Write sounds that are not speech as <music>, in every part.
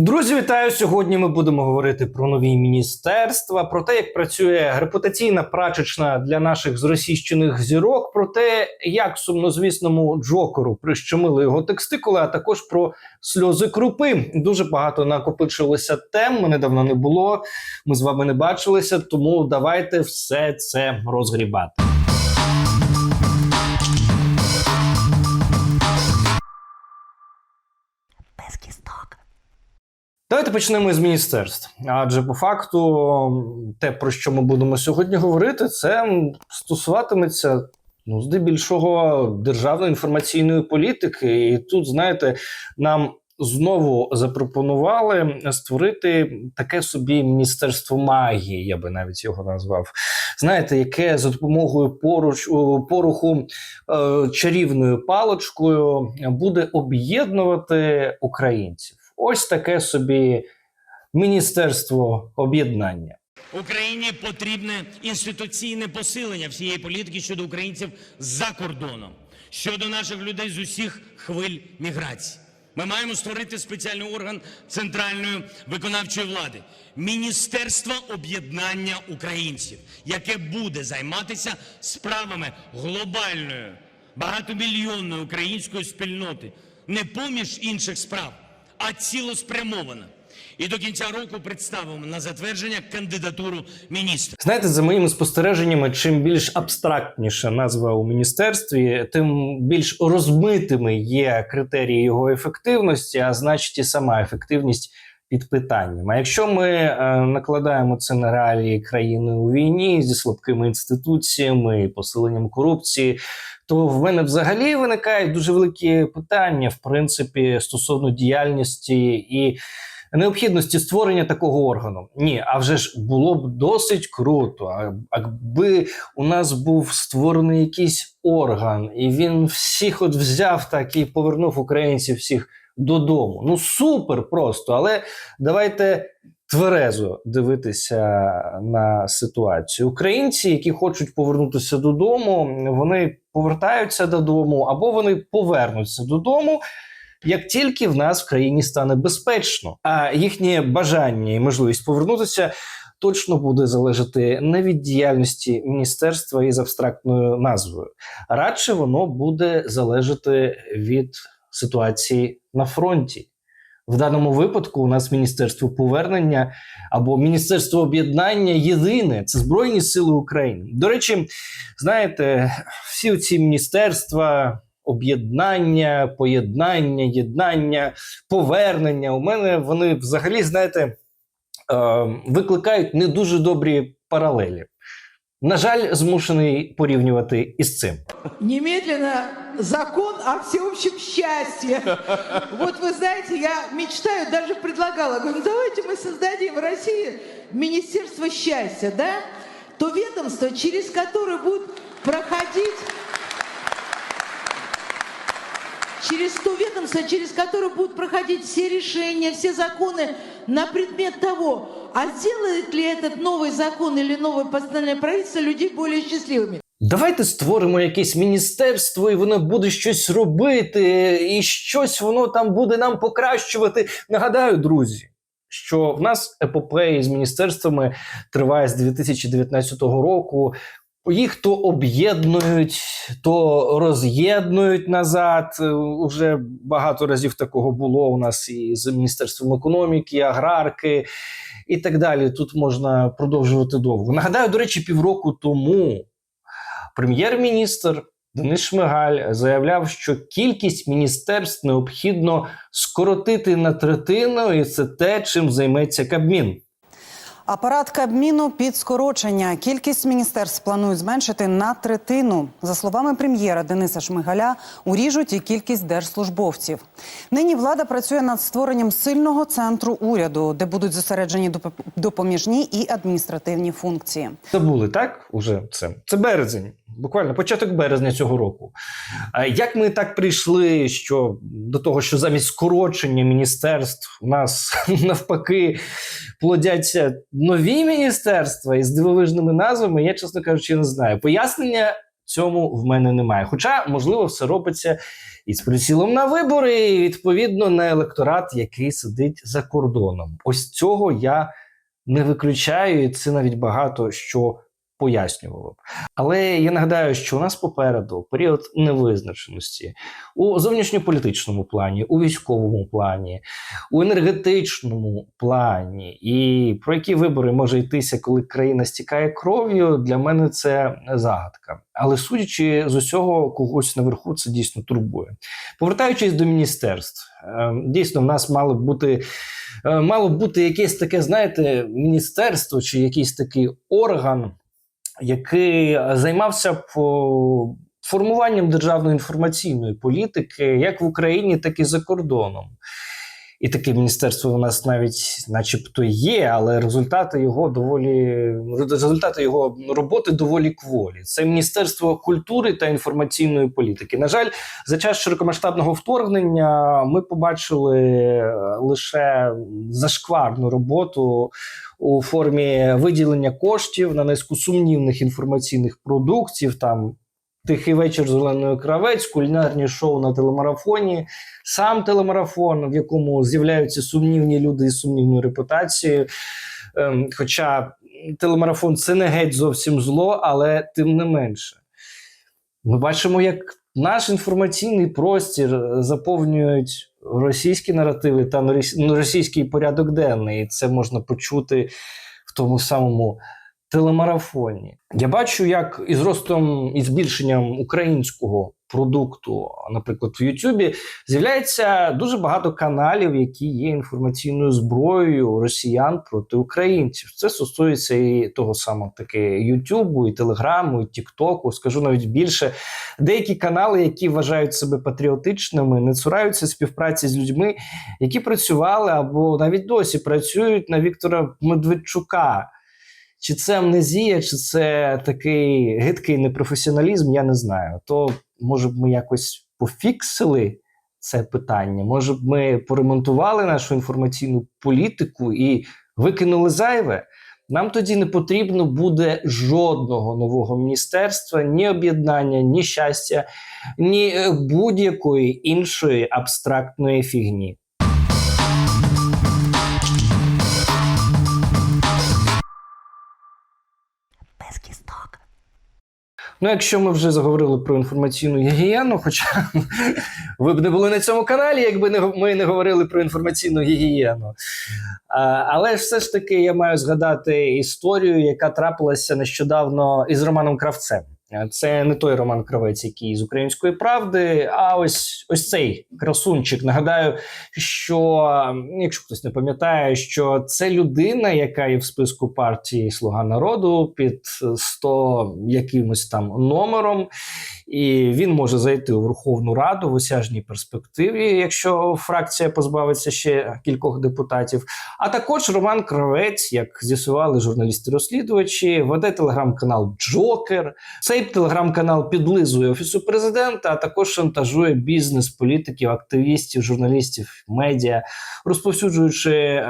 Друзі, вітаю! Сьогодні ми будемо говорити про нові міністерства, про те, як працює репутаційна прачечна для наших зросійщених зірок, про те, як сумнозвісному Джокеру прищемили його текстикули, а також про сльози крупи. Дуже багато накопичилося тем. Мене давно не було. Ми з вами не бачилися, тому давайте все це розгрібати. Давайте почнемо з міністерств. Адже по факту, те, про що ми будемо сьогодні говорити, це стосуватиметься ну, здебільшого державної інформаційної політики. І тут, знаєте, нам знову запропонували створити таке собі міністерство магії, я би навіть його назвав. Знаєте, яке за допомогою поруч поруху е, чарівною паличкою буде об'єднувати українців. Ось таке собі міністерство об'єднання. Україні потрібне інституційне посилення всієї політики щодо українців за кордоном, щодо наших людей з усіх хвиль міграції. Ми маємо створити спеціальний орган центральної виконавчої влади Міністерство об'єднання українців, яке буде займатися справами глобальної багатомільйонної української спільноти, не поміж інших справ, а цілоспрямована, І до кінця року представимо на затвердження кандидатуру міністра. Знаєте, за моїми спостереженнями, чим більш абстрактніша назва у міністерстві, тим більш розмитими є критерії його ефективності, а значить і сама ефективність під питанням. А якщо ми е, накладаємо це на реалії країни у війні зі слабкими інституціями і посиленням корупції, то в мене взагалі виникають дуже великі питання, в принципі, стосовно діяльності і необхідності створення такого органу. Ні, а вже ж було б досить круто, якби у нас був створений якийсь орган, і він всіх от взяв так і повернув українців всіх додому. Ну супер просто, але давайте. Тверезо дивитися на ситуацію. Українці, які хочуть повернутися додому, вони повертаються додому або вони повернуться додому, як тільки в нас в країні стане безпечно, а їхнє бажання і можливість повернутися точно буде залежати не від діяльності міністерства із абстрактною назвою, радше воно буде залежати від ситуації на фронті. В даному випадку у нас міністерство повернення або міністерство об'єднання єдине це Збройні Сили України. До речі, знаєте, всі ці міністерства, об'єднання, поєднання, єднання, повернення. У мене вони взагалі, знаєте, е, викликають не дуже добрі паралелі. На жаль, змушений порівнювати із цим. Немедленно закон о всеобщем счастье. Вот вы знаете, я мечтаю, даже предлагала, говорю, ну давайте мы создадим в России Министерство счастья, да? То ведомство, через которое будет проходить через то ведомство, через которое будут проходить все решения, все законы на предмет того, а сделает ли этот новый закон или новое постановление правительства людей более счастливыми. Давайте створимо якесь міністерство, і воно буде щось робити, і щось воно там буде нам покращувати. Нагадаю, друзі, що в нас епопея з міністерствами триває з 2019 року. їх то об'єднують, то роз'єднують назад. Е, Уже багато разів такого було у нас і з міністерством економіки, аграрки і так далі. Тут можна продовжувати довго. Нагадаю, до речі, півроку тому прем'єр-міністр Денис Шмигаль заявляв, що кількість міністерств необхідно скоротити на третину, і це те, чим займеться Кабмін. Апарат Кабміну під скорочення. Кількість міністерств планують зменшити на третину. За словами прем'єра Дениса Шмигаля, уріжуть і кількість держслужбовців. Нині влада працює над створенням сильного центру уряду, де будуть зосереджені доп- допоміжні і адміністративні функції. Забули так? Уже це. Це березень, буквально початок березня цього року. А як ми так прийшли, що до того, що замість скорочення міністерств у нас <laughs> навпаки плодяться нові міністерства із дивовижними назвами, я, чесно кажучи, не знаю. Пояснення цьому в мене немає. Хоча, можливо, все робиться із прицілом на вибори, і відповідно на електорат, який сидить за кордоном. Ось цього я не виключаю, і це навіть багато що пояснювало. Але я нагадаю, що у нас попереду період невизначеності у зовнішньополітичному плані, у військовому плані, у енергетичному плані. І про які вибори може йтися, коли країна стікає кров'ю, для мене це загадка. Але судячи з усього, когось наверху це дійсно турбує. Повертаючись до міністерств, е, дійсно, в нас мало б бути. е, Мало бути якесь таке, знаєте, міністерство чи якийсь такий орган, який займався формуванням державної інформаційної політики як в Україні, так і за кордоном. І таке міністерство у нас навіть, начебто, є, але результати його доволі результати його роботи доволі кволі. Це Міністерство культури та інформаційної політики. На жаль, за час широкомасштабного вторгнення ми побачили е, лише зашкварну роботу у формі виділення коштів на низку сумнівних інформаційних продуктів. Там Тихий вечір зеленої кравець, кулінарні шоу на телемарафоні, сам телемарафон, в якому з'являються сумнівні люди із сумнівною репутацією. Ем, хоча телемарафон це не геть зовсім зло, але тим не менше. Ми бачимо, як наш інформаційний простір заповнюють російські наративи та російський порядок денний. І це можна почути в тому самому телемарафоні. Я бачу, як із ростом і збільшенням українського продукту, наприклад, в Ютубі, з'являється дуже багато каналів, які є інформаційною зброєю росіян проти українців. Це стосується і того самого таки Ютубу, і Телеграму, і Тіктоку. Скажу навіть більше. Деякі канали, які вважають себе патріотичними, не цураються співпраці з людьми, які працювали або навіть досі працюють на Віктора Медведчука. Чи це амнезія, чи це такий гидкий непрофесіоналізм, я не знаю. То може б ми якось пофіксили це питання, може б ми поремонтували нашу інформаційну політику і викинули зайве. Нам тоді не потрібно буде жодного нового міністерства, ні об'єднання, ні щастя, ні е, будь-якої іншої абстрактної фігні. Ну, якщо ми вже заговорили про інформаційну гігієну, хоча <laughs> ви б не були на цьому каналі, якби не, ми не говорили про інформаційну гігієну. А, але все ж таки я маю згадати історію, яка трапилася нещодавно із Романом Кравцем. Е, Це не той Роман Кравець, який з української правди, а ось ось цей красунчик. Нагадаю, що якщо хтось не пам'ятає, що це людина, яка є в списку партії Слуга народу під 100 якимось там номером, і він може зайти у Верховну Раду в осяжній перспективі, якщо фракція позбавиться ще кількох депутатів. А також Роман Кравець, як з'ясували журналісти-розслідувачі, веде телеграм-канал Джокер. Цей телеграм-канал підлизує офісу президента, а також шантажує бізнес, політиків, активістів, журналістів, медіа, розповсюджуючи е,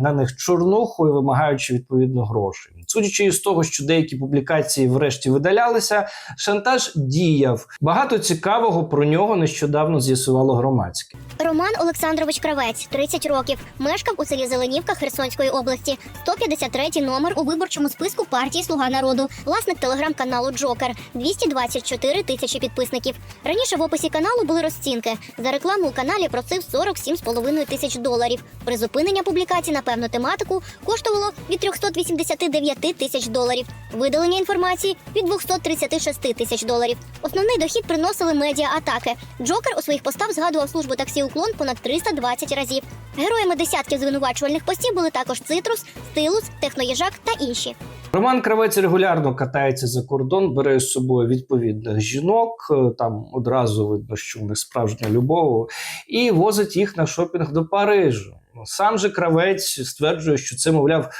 на них чорнуху і вимагаючи відповідно грошей. Судячи із того, що деякі публікації врешті видалялися, шантаж діяв. Багато цікавого про нього нещодавно з'ясувало громадське. Роман Олександрович Кравець, 30 років, мешкав у селі Зеленівка Херсонської області. 153 номер у виборчому списку партії Слуга народу, власник телеграм-каналу Джокер, 224 тисячі підписників. Раніше в описі каналу були розцінки. За рекламу у каналі просив 47,5 тисяч доларів. Призупинення публікацій на певну тематику коштувало від 389 тисяч доларів. Видалення інформації від 236 тисяч доларів. Основний дохід приносили медіа атаки. Джокер у своїх постах згадував службу таксі уклон понад 320 разів. Героями десятків звинувачувальних постів були також Цитрус, Стилус, Техноїжак та інші. Роман Кравець регулярно катається за кордон, бере з собою відповідних жінок. е, Там одразу видно, що в них справжня любов, і возить їх на шопінг до Парижу. Сам же кравець стверджує, що це, мовляв,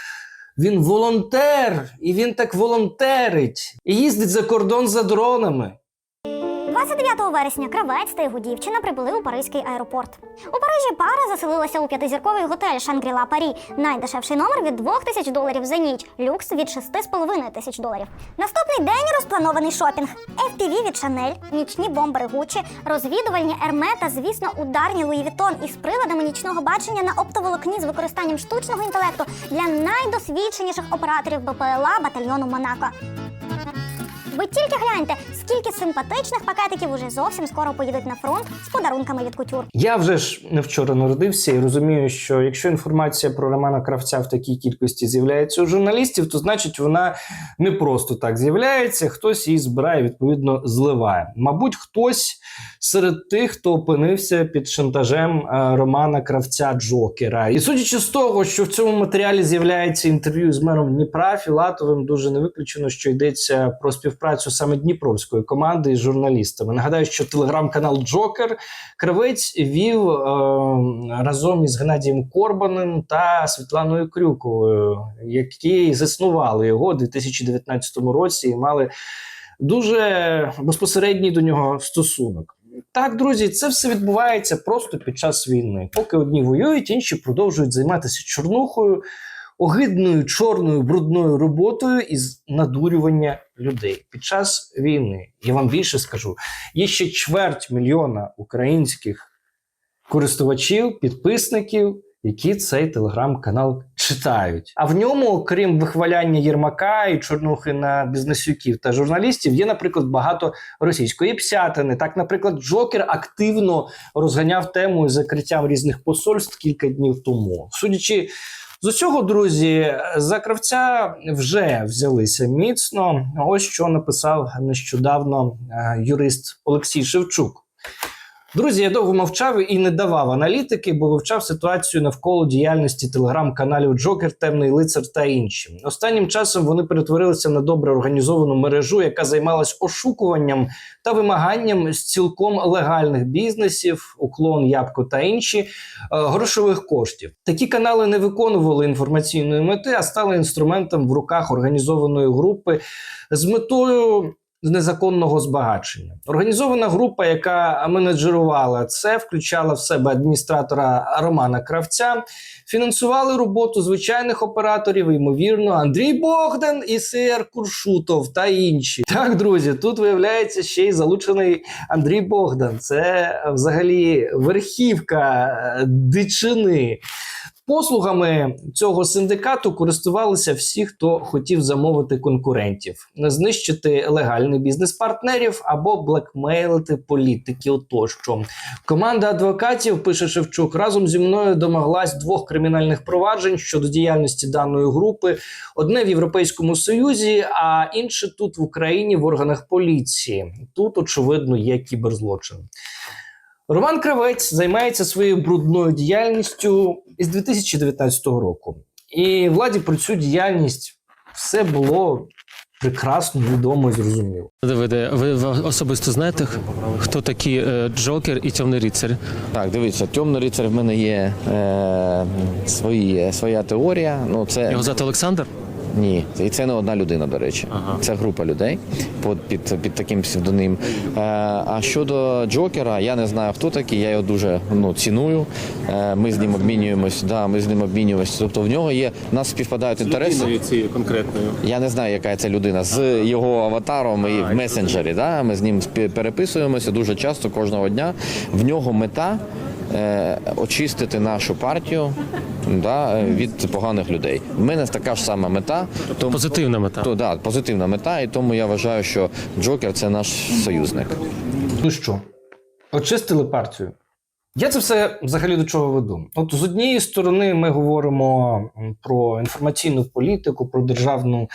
він волонтер, і він так волонтерить, і їздить за кордон за дронами. 29 вересня кравець та його дівчина прибули у Паризький аеропорт. У Парижі пара заселилася у п'ятизірковий готель Шангріла Парі. Найдешевший номер від 2 тисяч доларів за ніч, люкс від 6,5 тисяч доларів. Наступний день розпланований шопінг. FPV від Шанель, нічні бомбери Гуччі, розвідувальні Ерме та, звісно, ударні Луї Вітон із приладами нічного бачення на оптоволокні з використанням штучного інтелекту для найдосвідченіших операторів БПЛА батальйону Монако. Ви тільки гляньте, скільки симпатичних пакетиків уже зовсім скоро поїдуть на фронт з подарунками від кутюр. Я вже ж не вчора народився і розумію, що якщо інформація про Романа Кравця в такій кількості з'являється у журналістів, то значить вона не просто так з'являється, хтось її збирає, відповідно, зливає. Мабуть, хтось серед тих, хто опинився під шантажем е, Романа Кравця Джокера. І судячи з того, що в цьому матеріалі з'являється інтерв'ю з мером Дніпра Філатовим, дуже не виключено, що йдеться про співпрацю саме Дніпровської команди із журналістами. Нагадаю, що телеграм-канал Джокер Кравець вів е, разом із Геннадієм Корбаним та Світланою Крюковою, які заснували його у 2019 році і мали дуже безпосередній до нього стосунок. Так, друзі, це все відбувається просто під час війни. Поки одні воюють, інші продовжують займатися чорнухою, огидною, чорною, брудною роботою із надурювання людей під час війни. Я вам більше скажу: є ще чверть мільйона українських користувачів, підписників, які цей телеграм-канал читають. А в ньому, окрім вихваляння Єрмака і чорнухи на бізнесюків та журналістів, є, наприклад, багато російської псятини. Так, наприклад, Джокер активно розганяв тему із закриттям різних посольств кілька днів тому. Судячи з усього, друзі, за кравця вже взялися міцно. Ось що написав нещодавно е, юрист Олексій Шевчук. Друзі, я довго мовчав і не давав аналітики, бо вивчав ситуацію навколо діяльності телеграм-каналів Джокер, Темний лицар та інші. Останнім часом вони перетворилися на добре організовану мережу, яка займалась ошукуванням та вимаганням з цілком легальних бізнесів, уклон, ябко та інші е, грошових коштів. Такі канали не виконували інформаційної мети, а стали інструментом в руках організованої групи з метою незаконного збагачення. Організована група, яка менеджерувала це, включала в себе адміністратора Романа Кравця, фінансували роботу звичайних операторів, ймовірно, Андрій Богдан і Сер Куршутов та інші. Так, друзі, тут виявляється ще й залучений Андрій Богдан. Це взагалі верхівка е, дичини. Послугами цього синдикату користувалися всі, хто хотів замовити конкурентів, знищити легальний бізнес партнерів або блекмейлити політиків. Тощо команда адвокатів пише Шевчук разом зі мною домоглась двох кримінальних проваджень щодо діяльності даної групи: одне в Європейському Союзі, а інше тут в Україні в органах поліції. Тут очевидно є кіберзлочин. Роман Кравець займається своєю брудною діяльністю із 2019 року. І владі про цю діяльність все було прекрасно, відомо і зрозуміло. Давиде, ви особисто знаєте, хто такі е, Джокер і Темний рицар? Так, дивіться, темний рицар в мене є е, свої, своя теорія. Ну, це Його звати Олександр? Ні, і це не одна людина, до речі. Це група людей під, під, під таким псевдоним. Е, а щодо Джокера, я не знаю, хто такий, я його дуже ну, ціную. Е, ми з ним обмінюємось, да, ми з ним обмінюємось. Тобто в нього є, в нас співпадають інтереси. цією конкретною. Я не знаю, яка це людина з його аватаром і в месенджері. Да? Ми з ним переписуємося дуже часто кожного дня. В нього мета очистити нашу партію да, від поганих людей. В мене така ж сама мета. Тому, Позитивна мета. то, да, позитивна мета, і тому я вважаю, що Джокер це наш союзник. Ну що, очистили партію. Я це все взагалі до чого веду. От з однієї сторони, ми говоримо про інформаційну політику, про державну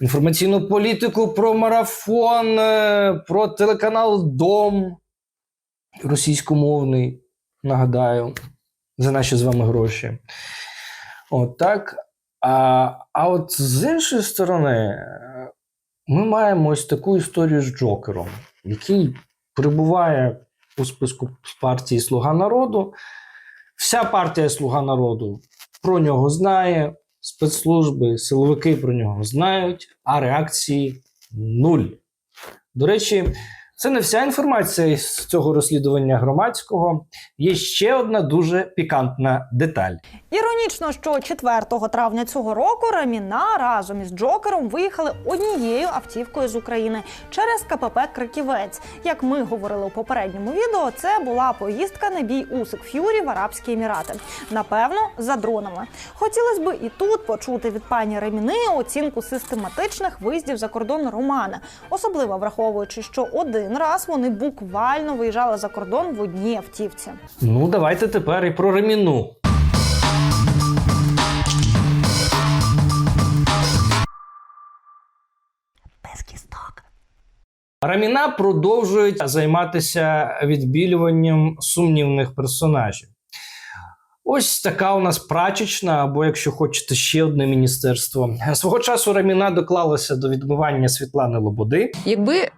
інформаційну політику, про марафон, е, про телеканал Дом російськомовний, нагадаю, за наші з вами гроші. От так. А, а от з іншої сторони, ми маємо ось таку історію з Джокером, який перебуває у списку партії Слуга народу. Вся партія Слуга народу про нього знає, спецслужби, силовики про нього знають, а реакції нуль. До речі, Це не вся інформація з цього розслідування громадського. Є ще одна дуже пікантна деталь. Іронічно, що 4 травня цього року Раміна разом із Джокером виїхали однією автівкою з України через КПП Криківець. Як ми говорили у попередньому відео, це була поїздка на бій Усик Ф'юрі в Арабські Емірати. Напевно, за дронами. Хотілося б і тут почути від пані Реміни оцінку систематичних виїздів за кордон Романа, особливо враховуючи, що один раз вони буквально виїжджали за кордон в одній автівці. Ну, давайте тепер і про Реміну. Раміна продовжують займатися відбілюванням сумнівних персонажів. Ось така у нас прачечна, або якщо хочете, ще одне міністерство. Свого часу Раміна доклалася до відмивання Світлани Лободи. Якби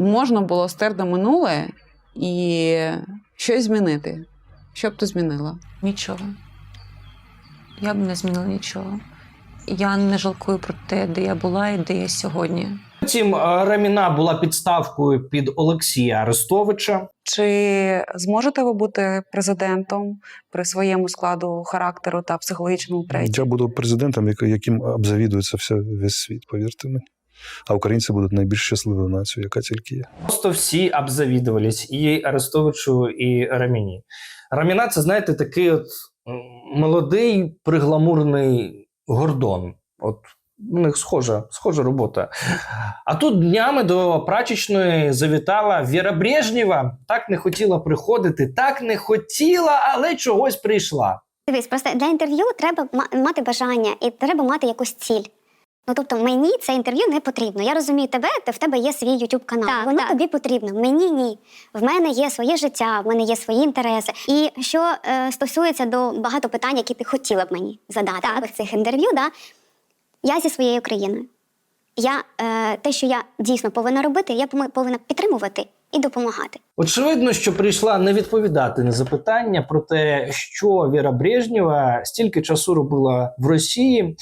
можна було стерти минуле і щось змінити, що б ти змінила? Нічого. Я б не змінила нічого. Я не жалкую про те, де я була і де я сьогодні. Потім е, Раміна була підставкою під Олексія Арестовича. Чи зможете ви бути президентом при своєму складу характеру та психологічному треті? Я буду президентом, яким обзавідується вся весь світ, повірте мені. А українці будуть найбільш щасливою нацією, яка тільки є. Просто всі обзавідувались і Арестовичу, і Раміні. Раміна це, знаєте, такий от молодий пригламурний гордон. От у них схожа, схожа робота. А тут днями до прачечної завітала Віра Брежнєва. Так не хотіла приходити, так не хотіла, але чогось прийшла. Дивись, просто для інтерв'ю треба мати бажання і треба мати якусь ціль. Ну тобто мені це інтерв'ю не потрібно. Я розумію тебе, в тебе є свій YouTube канал. Так, Воно так. тобі потрібно. Мені ні. В мене є своє життя, в мене є свої інтереси. І що е, стосується до багато питань, які ти хотіла б мені задати в цих інтерв'ю, да, я зі своєю країною. Я е, те, що я дійсно повинна робити, я повинна підтримувати і допомагати. Очевидно, що прийшла не відповідати на запитання про те, що Віра Брежнєва стільки часу робила в Росії.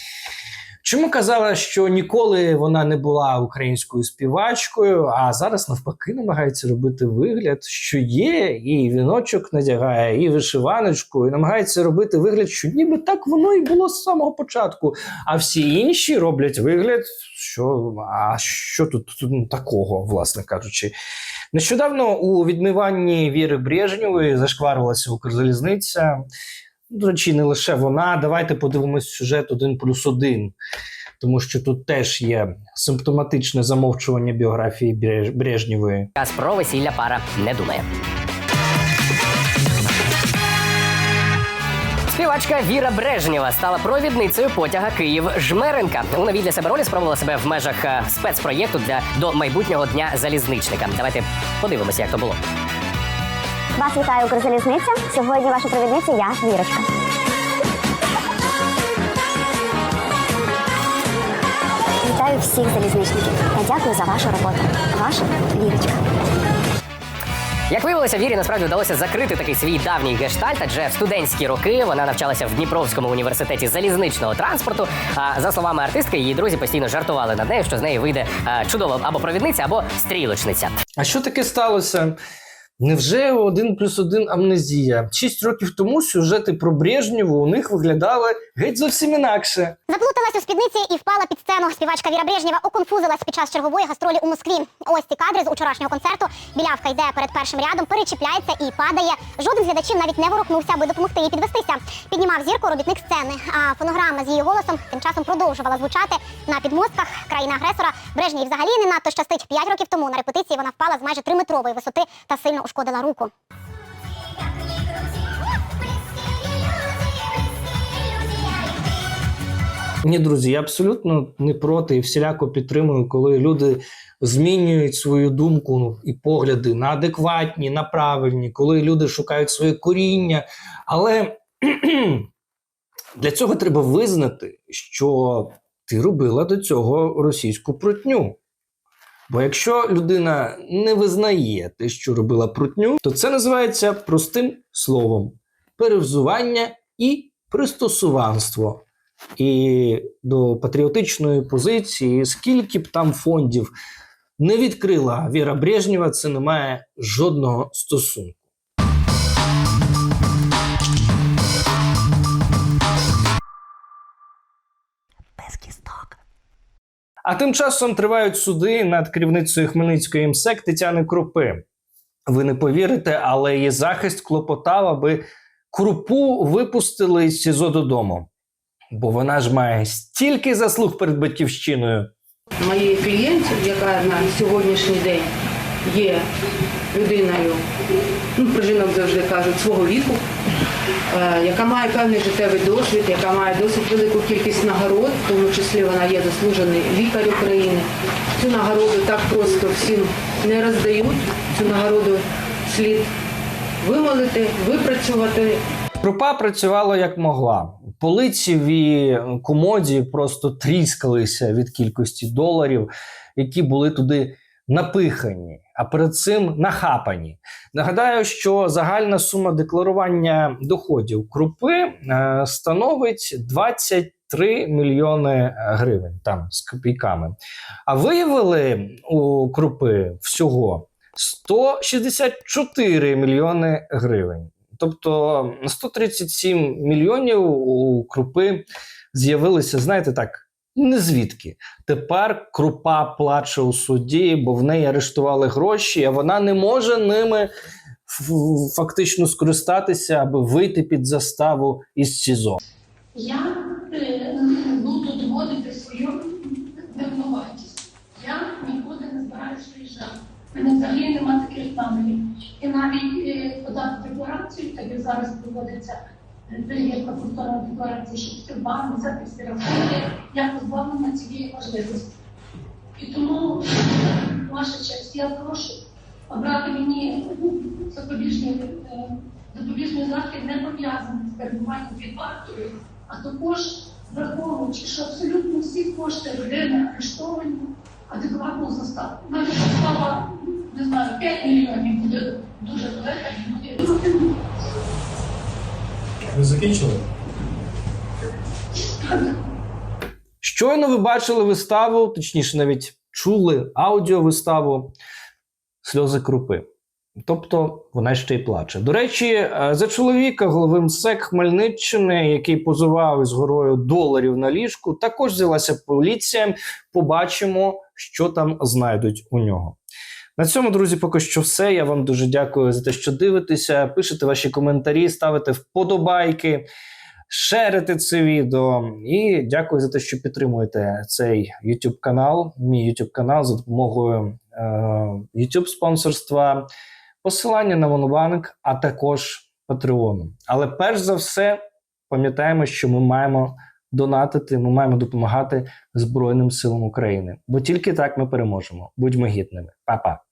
Чому казала, що ніколи вона не була українською співачкою, а зараз навпаки намагається робити вигляд, що є, і віночок надягає, і вишиваночку, і намагається робити вигляд, що ніби так воно і було з самого початку. А всі інші роблять вигляд, що а що тут, тут такого, власне кажучи. Нещодавно у відмиванні Віри Брежнєвої зашкварилася Укрзалізниця. До речі, не лише вона. Давайте подивимось сюжет один плюс один, тому що тут теж є симптоматичне замовчування біографії Бреж- Брежнєвої. Час про весілля пара не думає. Співачка Віра Брежнєва стала провідницею потяга Київ-Жмеренка. У новій для себе ролі спробувала себе в межах е, спецпроєкту для до майбутнього дня залізничника. Давайте подивимося, як то було. Вас вітає Укрзалізниця. Сьогодні ваша провідниця я, Вірочка. Вітаю всіх залізничників та дякую за вашу роботу. Ваша Вірочка. Як виявилося, Вірі насправді вдалося закрити такий свій давній гештальт, адже в студентські роки вона навчалася в Дніпровському університеті залізничного транспорту. А за словами артистки, її друзі постійно жартували над нею, що з неї вийде чудова або провідниця, або стрілочниця. А що таке сталося? Невже один плюс один амнезія? Шість років тому сюжети про Брежнєву у них виглядали геть зовсім інакше. Заплуталась у спідниці і впала під сцену. Співачка Віра Брежнєва оконфузилась під час чергової гастролі у Москві. Ось ці кадри з учорашнього концерту. Білявка йде перед першим рядом, перечіпляється і падає. Жоден з глядачів навіть не ворухнувся, аби допомогти їй підвестися. Піднімав зірку робітник сцени. А фонограма з її голосом тим часом продовжувала звучати на підмостках країни агресора. Брежнєві взагалі не надто щастить. П'ять років тому на репетиції вона впала з майже триметрової висоти та сильно ушкодила руку. Ні, друзі, я абсолютно не проти і всіляко підтримую, коли люди змінюють свою думку і погляди на адекватні, на правильні, коли люди шукають своє коріння. Але <clears throat> для цього треба визнати, що ти робила до цього російську прутню. Бо якщо людина не визнає те, що робила прутню, то це називається простим словом перевзування і пристосуванство. І до патріотичної позиції, скільки б там фондів не відкрила Віра Брежнєва, це не має жодного стосунку. А тим часом тривають суди над керівницею Хмельницької МСЕК Тетяни Крупи. Ви не повірите, але її захист клопотав, аби крупу випустили з СІЗО додому. Бо вона ж має стільки заслуг перед батьківщиною. моєї клієнтів, яка на сьогоднішній день є людиною, ну, про жінок завжди кажуть, свого віку, яка має певний життєвий досвід, яка має досить велику кількість нагород, в тому числі вона є заслужений лікар України. Цю нагороду так просто всім не роздають. Цю нагороду слід вимолити, випрацювати, Крупа працювала як могла. Полиці в комоді просто тріскалися від кількості доларів, які були туди напихані, а перед цим нахапані. Нагадаю, що загальна сума декларування доходів крупи е, становить 23 мільйони гривень там з копійками. А виявили у крупи всього 164 мільйони гривень. Тобто 137 мільйонів у крупи з'явилися, знаєте так, не звідки. Тепер крупа плаче у суді, бо в неї арештували гроші, а вона не може ними фактично скористатися, аби вийти під заставу із СІЗО. Я е, буду доводити свою невинуватість. Я нікуди не збираюсь виїжджати. У мене взагалі нема таких намірів. І навіть е, подати декларацію, як зараз проводиться е, перевірка повторна декларації, щоб стрибами взяти всі рахунки, я позбавлена цієї можливості. І тому, ваша честь, я прошу обрати мені ну, запобіжний, е, запобіжний захід не пов'язаний з перебуванням під вартою, а також враховуючи, що абсолютно всі кошти родини арештовані адекватну заставу. Навіть застава, не знаю, 5 мільйонів буде дуже велика і. Ви закінчили? Щойно ви бачили виставу, точніше, навіть чули аудіовиставу сльози крупи. Тобто вона ще й плаче. До речі, е, за чоловіка голови МСЕК Хмельниччини, який позував із горою доларів на ліжку, також взялася поліція. Побачимо, що там знайдуть у нього. На цьому, друзі, поки що все. Я вам дуже дякую за те, що дивитеся. Пишете ваші коментарі, ставите вподобайки, шерите це відео. І дякую за те, що підтримуєте цей YouTube канал, мій YouTube канал за допомогою е, YouTube спонсорства, посилання на Монобанк, а також Patreon. Але перш за все, пам'ятаємо, що ми маємо донатити, ми маємо допомагати Збройним силам України. Бо тільки так ми переможемо. Будьмо гідними. Па-па.